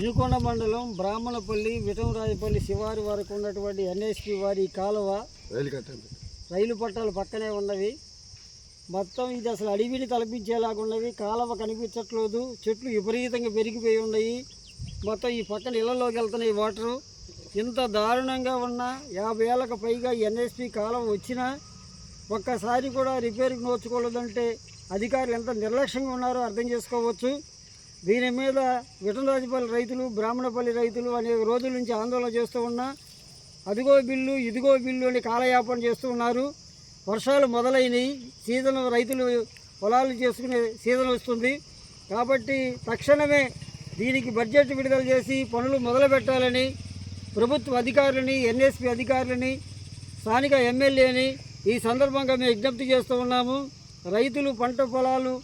ఇనుకొండ మండలం బ్రాహ్మణపల్లి విటంరాజపల్లి శివారి వరకు ఉన్నటువంటి ఎన్ఎస్పి వారి కాలువ రైలు కట్టండి. రైలు పట్టాలు పక్కనే ఉన్నవి. మొత్తం ఇది అసలు అడవిని తలపించేలాగా ఉన్నవి. కాలువ కనిపించట్లేదు. చెట్లు విపరీతంగా పెరిగిపోయి ఉన్నాయి. మొత్తం ఈ పక్కన ఇళ్ళలోకి వెళ్తున్నాయి వాటరు. ఇంత దారుణంగా ఉన్న యాభై ఏళ్ళకు పైగా ఎన్ఎస్పి కాలం వచ్చినా ఒక్కసారి కూడా రిపేర్కి నోచుకోలేదంటే అధికారులు ఎంత నిర్లక్ష్యంగా ఉన్నారో అర్థం చేసుకోవచ్చు. దీని మీద విఠలరాజుపల్లి రైతులు బ్రాహ్మణపల్లి రైతులు అనేక రోజుల నుంచి ఆందోళన చేస్తూ ఉన్నా అదిగో బిల్లు ఇదిగో బిల్లు అని కాలయాపన చేస్తూ ఉన్నారు. వర్షాలు మొదలైనవి సీజన్ రైతులు పొలాలు చేసుకునే సీజన్ వస్తుంది. కాబట్టి తక్షణమే దీనికి బడ్జెట్ విడుదల చేసి పనులు మొదలు పెట్టాలని ప్రభుత్వ అధికారులని ఎన్ఎస్పి అధికారులని స్థానిక ఎమ్మెల్యేని ఈ సందర్భంగా మేము విజ్ఞప్తి చేస్తూ ఉన్నాము. రైతులు పంట పొలాలు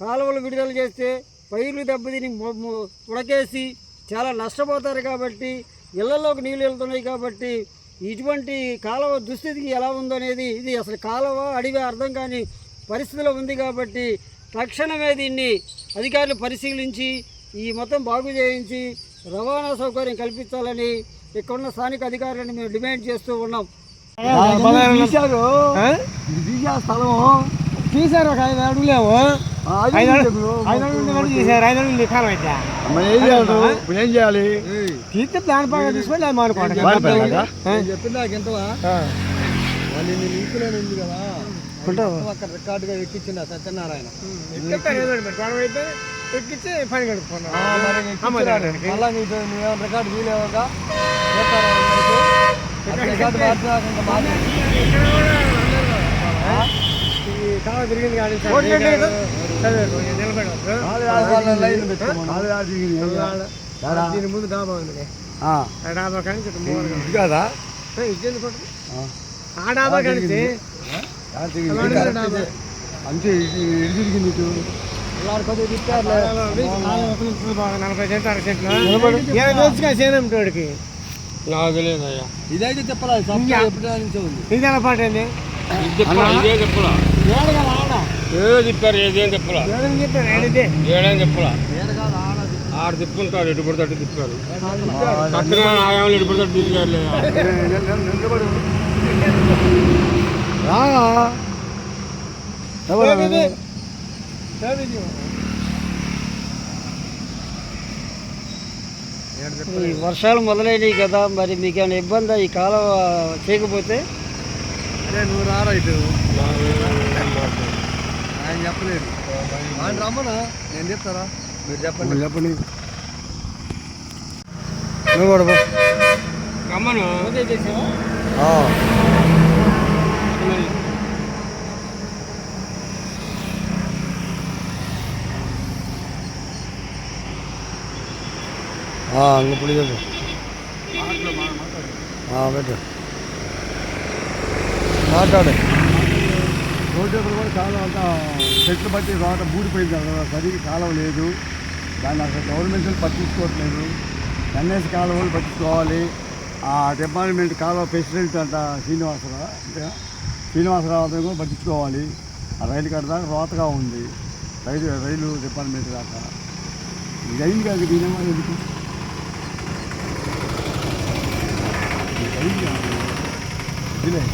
కాలువలు విడుదల చేస్తే పైర్లు దెబ్బతిని ఉడకేసి చాలా నష్టపోతారు కాబట్టి ఇళ్ళలోకి నీళ్ళు వెళ్తున్నాయి కాబట్టి ఇటువంటి కాలువ దుస్థితికి ఎలా ఉందనేది ఇది అసలు కాలువ అడివి అర్థం కాని పరిస్థితిలో ఉంది కాబట్టి తక్షణమే దీన్ని అధికారులు పరిశీలించి ఈ మొత్తం బాగు చేయించి రవాణా సౌకర్యం కల్పించాలని ఇక్కడున్న స్థానిక అధికారులను మేము డిమాండ్ చేస్తూ ఉన్నాం. తీశారు స్థలం తీసారు ఒక ఐదు అడుగులేము. మరి ఏం చేయాలి ఇప్పుడు ఏం చేయాలి? తీస్తే ప్లాన్ పరంగా తీసుకొని అది మానుకోండి? చెప్పిందా నేను ఇంకులోనే ఉంది కదా. అక్కడ రికార్డుగా ఎక్కించింది ఆ సత్యనారాయణ. అయితే ఎక్కించి పని మరి ఎక్కించడానికి. మళ్ళా నీకు నువ్వేమో రికార్డు? అక్కడ రికార్డు మార్చినాక ఇంకా మార్చి తిరిగింది కానీ? దీని ముందు డాబా ఉంది ఆ. డాబా కానీ చుట్టూ మూడు ఇది కాదా ఇచ్చేది కొట్టు ఆ. డాబా. అంతే ఇది తిరిగింది. నలభై సెంట్లు ఇరవై రోజుగా ఇదైతే చెప్పాలి ఇది ఎలా పాట ఏంది ఇదే చెప్పలా. ఏదో చెప్పారు చెప్పలా. ఏడేం చెప్పలా. ఆడ ఎటు పడితే అటు తిప్పారు. ఆయాలు ఎటు పడితే తిరిగారు? ఈ వర్షాలు మొదలైనవి కదా మరి మీకు ఏమైనా ఇబ్బంది? ఈ కాలువ చేయకపోతే? అదే నువ్వు రారా ఇటు ఆయన చెప్పలేదు ఆయన రమ్మనా నేను చెప్తారా మీరు చెప్పండి చెప్పండి నువ్వు కూడా పో. రమ్మను ఆ. ఆ, ఇంక పులి చెప్పు ఆ, పెట్టు మాట్లాడు. రోడ్డు కూడా చాలా అంత చెట్లు బట్టి రోడ్డు బూడిపోయింది కదా. సరిగ్గా కాలం లేదు. దాన్ని అసలు గవర్నమెంట్ పట్టించుకోవట్లేదు. ఎన్ఎస్ కాలువలు పట్టించుకోవాలి. ఆ డిపార్ట్మెంట్ కాలువ ప్రెసిడెంట్ అంట శ్రీనివాసరావు. అంటే శ్రీనివాసరావు అతను కూడా పట్టించుకోవాలి. ఆ రైలు కట్ట దాకా రోతగా ఉంది. రైలు రైలు డిపార్ట్మెంట్ దాకా. ఇది అయింది కాదు దీనేమో ఎందుకు? ఇది అయింది కాదు. ఇదిలే.